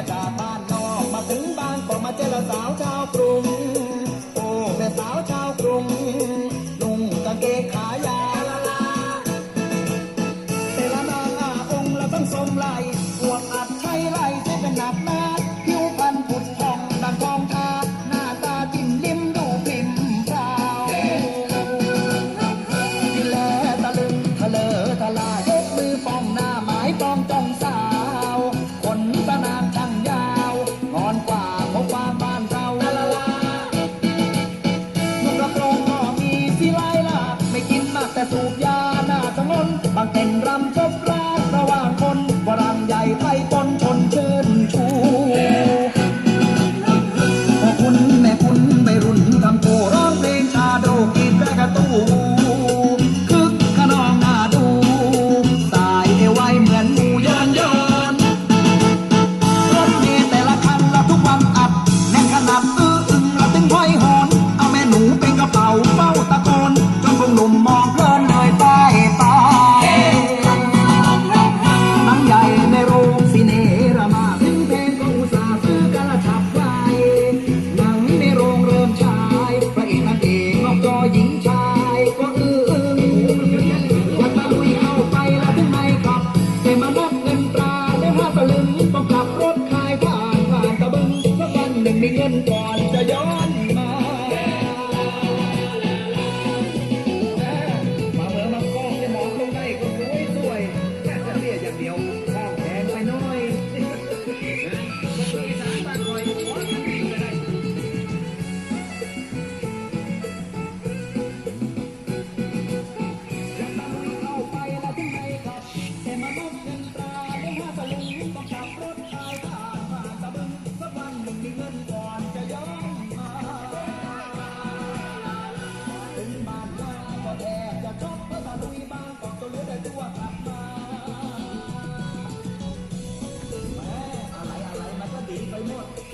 มาจากบ้านนอกมาถึงบ้านก็มาเจอสาวชาวกรุงโอ้แม่สาวชาวกรุงนุ่งกางเกงขายาวแต่ละนางอาองค์ละต้องสมไหล เต้นรำจบ ก่อนจะย้อน they want.